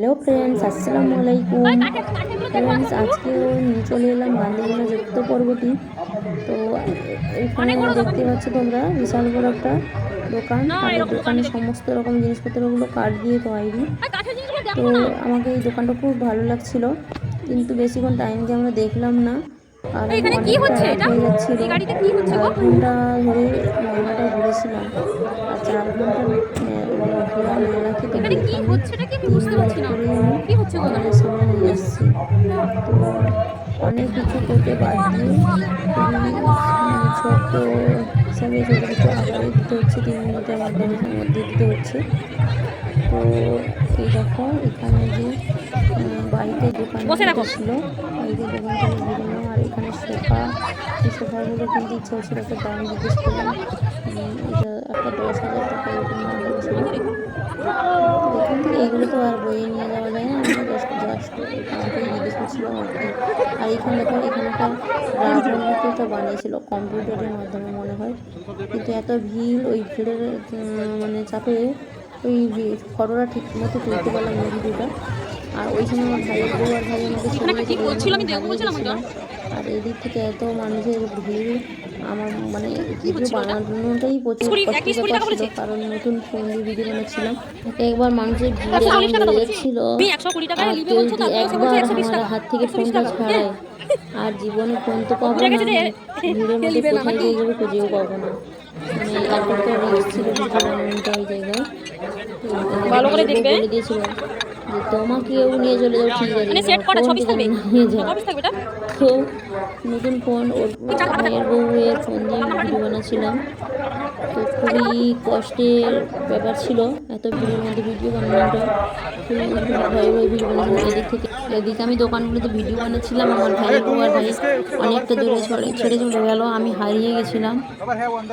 Hello friends আসসালামু আলাইকুম। Friends আজকে। নিয়ে চলে এলাম গান্ধীগুলো যুক্ত পর্বটি। তো এখানে দেখতে পাচ্ছ তোমরা বিশাল বড় একটা দোকান। আর দোকানে সমস্ত রকম জিনিসপত্রগুলো কাঠ দিয়ে তৈরি। তো আমাকে এই দোকানটা খুব ভালো লাগছিল কিন্তু বেশিক্ষণ টাইম দিয়ে আমরা দেখলাম না কারণ এখানে কি হচ্ছে এটা? এই গাড়িতে কি হচ্ছে গো? ঘণ্টা ধরে মেলাটা ঘুরেছিলাম আর চার ঘণ্টা তো এখানে কি হচ্ছে এটা কি আমি বুঝতে পারছি না। কি হচ্ছে অনেক কিছু করতে উম, ছোট্ট হিসাবে ছোটো আকারে দিতে হচ্ছে তিন মিনিটের মাধ্যমে মধ্যে দিতে হচ্ছে। তো এই দেখো এখানে যে বাইকের দোকান ছিল বাইকের দোকান থেকে ঘুরলাম আর এখানে সোফা এই সোফাগুলো কিনতে ইচ্ছা হচ্ছিল একটা দাম জিজ্ঞেস করলাম। একটা দশ হাজার টাকা এরকম দাম হচ্ছিল এখান থেকে এগুলো তো আর বইয়ে নিয়ে যাওয়া যায় না আমরা জাস্ট জাস্ট আর এখানে দেখো এখানে একটা একটা বানিয়েছিল কম্পিউটারের মাধ্যমে মনে হয়। কিন্তু এত ভিড় ওই ভিড়ের মানে চাপে ওই ফটোটা ঠিক মতো তুলতে পারলাম না ভিডিওটা। আর ওই সময় আমার ভাইয়ের বউ আর ভাই আমাকে আর এদিক থেকে এত মানুষের ভিড় আমার মানে ভিডিও বানানোটাই প্রচুর ব্যাপার ছিল কারণ নতুন ফোন দিয়ে ভিডিও বানাচ্ছিলাম। একবার মানুষের ভিড়ে সে বলছে। একবার আমার হাত থেকে ফোনটা ছাড়ায়। আর জীবনে ফোন তো পাবো না। ভিড়ের মধ্যে কোথায় গিয়ে যাবে খুঁজেও পাবো না। মানে এতটা রিস্ক ছিল ভিডিও বানানোটা ওই জায়গায়। তো ভালো করে দেখবে। দিয়েছিল যে তোমাকেও নিয়ে চলে যাও ঠিক আছে। মানে নিয়ে যাও। তো নতুন ফোন ওর ভাইয়ের বউয়ের ফোন দিয়ে ভিডিও বানাচ্ছিলাম তো খুবই কষ্টের ব্যাপার ছিল এত ভিড়ের মধ্যে ভিডিও বানানোটা। খুবই ভয়ে ভয়ে ভিডিও বানাচ্ছিলাম এদিক থেকে। এদিকে আমি দোকানগুলোতে ভিডিও বানাচ্ছিলাম, আমার ভাইয়ের বউ আর ভাই অনেকটা দূরে ছড়ে ছেড়ে চলে গেল, আমি হারিয়ে গেছিলাম।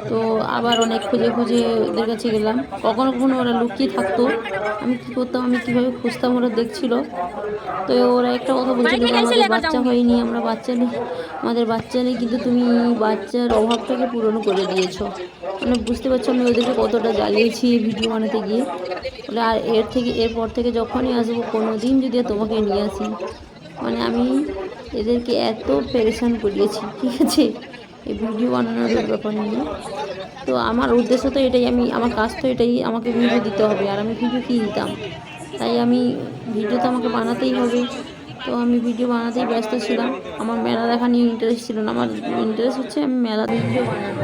তো আবার অনেক খুঁজে খুঁজে ওদের কাছে গেলাম। কখনো কখনো ওরা লুকিয়ে থাকতো আমি কী করতাম, আমি কীভাবে খুঁজতাম, ওরা দেখছিল। তো ওরা একটা কথা বলছিল আমাদের বাচ্চা হয়নি, আমরা বাচ্চা নেই। আমাদের বাচ্চা নেই, কিন্তু তুমি বাচ্চার অভাবটাকে পূরণ করে দিয়েছ। মানে বুঝতে পারছ, আমি ওদেরকে কতটা জ্বালিয়েছি ভিডিও বানাতে গিয়ে। বলে আর এর থেকে এরপর থেকে যখনই আসব কোনো দিন যদি তোমাকে নিয়ে আসি। মানে আমি এদেরকে এত পেরেশান করিয়েছি, ঠিক আছে? এই ভিডিও বানানোর ব্যাপার নিয়ে তো আমার উদ্দেশ্য তো এটাই, আমি, আমার কাজ তো এটাই, আমাকে ভিডিও দিতে হবে আর আমি ভিডিও কী দিতাম? তাই আমি ভিডিও তো আমাকে বানাতেই হবে। তো আমি ভিডিও বানাতেই ব্যস্ত ছিলাম। আমার মেলা দেখা নিয়ে ইন্টারেস্ট ছিল না। আমার ইন্টারেস্ট হচ্ছে আমি মেলা ভিডিও বানানো